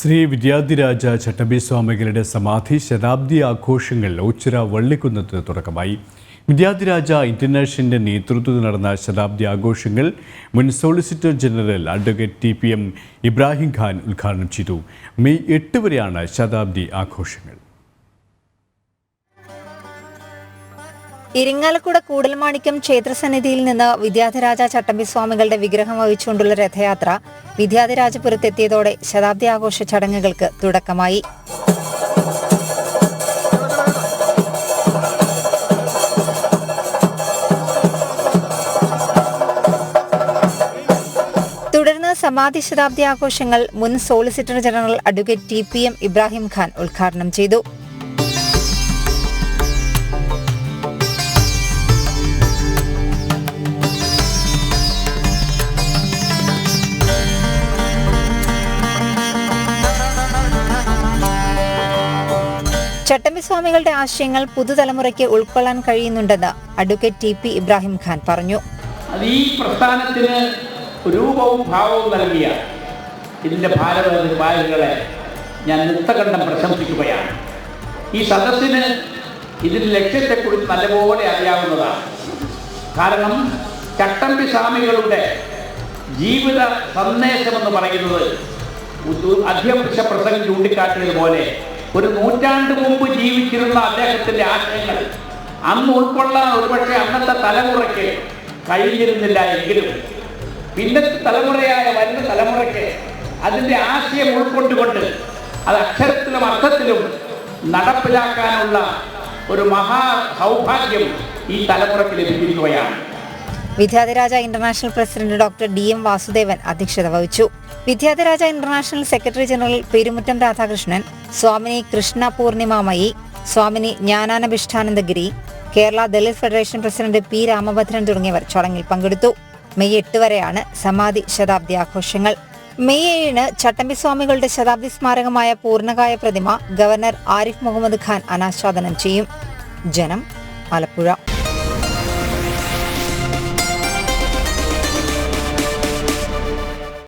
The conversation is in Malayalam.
ശ്രീ വിദ്യാധിരാജ ചട്ടമ്പി സ്വാമികളുടെ സമാധി ശതാബ്ദി ആഘോഷങ്ങൾ ഓച്ചിറ വള്ളിക്കുന്നത്ത് തുടക്കമായി. വിദ്യാധിരാജ ഇന്റർനാഷണലിന്റെ നേതൃത്വത്തിൽ നടന്ന ശതാബ്ദി ആഘോഷങ്ങൾ മുൻ solicitor general advocate T P M Ibrahim Khan ഉദ്ഘാടനം ചെയ്തു. മെയ് എട്ട് വരെയാണ് ശതാബ്ദി ആഘോഷങ്ങൾ. ഇരിങ്ങാലക്കുട കൂടൽമാണിക്യം ക്ഷേത്രസന്നിധിയിൽ നിന്ന് വിദ്യാധിരാജ ചട്ടമ്പിസ്വാമികളുടെ വിഗ്രഹം വഹിച്ചുകൊണ്ടുള്ള രഥയാത്ര വിദ്യാധിരാജപുരത്തെത്തിയതോടെ ശതാബ്ദി ആഘോഷ ചടങ്ങുകൾക്ക് തുടക്കമായി. തുടർന്ന് സമാധി ശതാബ്ദി ആഘോഷങ്ങൾ മുൻ solicitor general advocate T P M Ibrahim Khan ഉദ്ഘാടനം ചെയ്തു. ചട്ടമ്പി സ്വാമികളുടെ ആശയങ്ങൾ പുതുതലമുറയ്ക്ക് ഉൾക്കൊള്ളാൻ കഴിയുന്നുണ്ടെന്ന് advocate T P Ibrahim Khan പറഞ്ഞു. ഈ പ്രസ്ഥാനത്തിന് രൂപവും ഭാവവും നൽകിയ ഇതിന്റെ ഭാരത ഞാൻ നിത്തകണ്ഠം പ്രശംസിക്കുകയാണ്. ഈ സദസ്സിന് ഇതിന്റെ ലക്ഷ്യത്തെക്കുറിച്ച് നല്ലപോലെ അറിയാവുന്നതാണ്. കാരണം ചട്ടമ്പി സ്വാമികളുടെ ജീവിത സന്ദേശമെന്ന് പറയുന്നത് അധ്യക്ഷ പ്രസംഗം ചൂണ്ടിക്കാട്ടിയതുപോലെ ഒരു നൂറ്റാണ്ട് മുമ്പ് ജീവിച്ചിരുന്ന അദ്ദേഹത്തിന്റെ ആശയങ്ങൾ. അന്ന് ഉൾക്കൊള്ളാൻ ഒരുപക്ഷെ അന്നത്തെ തലമുറയ്ക്ക് കഴിഞ്ഞിരുന്നില്ല എങ്കിലും പിന്നത്തെ തലമുറയായ വരുന്ന തലമുറയ്ക്ക് അതിന്റെ ആശയം ഉൾക്കൊണ്ടുകൊണ്ട് അത് അക്ഷരത്തിലും അർത്ഥത്തിലും നടപ്പിലാക്കാനുള്ള ഒരു മഹാ സൗഭാഗ്യം ഈ തലമുറയ്ക്ക് ലഭിച്ചിരിക്കുകയാണ്. Vidyadhiraja international president doctor D M Vasudevan അധ്യക്ഷത വഹിച്ചു. Vidyadhiraja international secretary general Perumuttam Radhakrishnan Swamini Krishna Poornimamayi Swamini ജ്ഞാനാനഭിഷ്ഠാനന്ദഗിരി Kerala Dalit federation president P Ramabhadran തുടങ്ങിയവർ ചടങ്ങിൽ പങ്കെടുത്തു. മെയ് എട്ട് വരെയാണ് സമാധി ശതാബ്ദി ആഘോഷങ്ങൾ. മെയ് ഏഴിന് ചട്ടമ്പി സ്വാമികളുടെ ശതാബ്ദി സ്മാരകമായ പൂർണകായ പ്രതിമ ഗവർണർ ആരിഫ് മുഹമ്മദ് ഖാൻ അനാച്ഛാദനം ചെയ്യും. ജനം ആലപ്പുഴ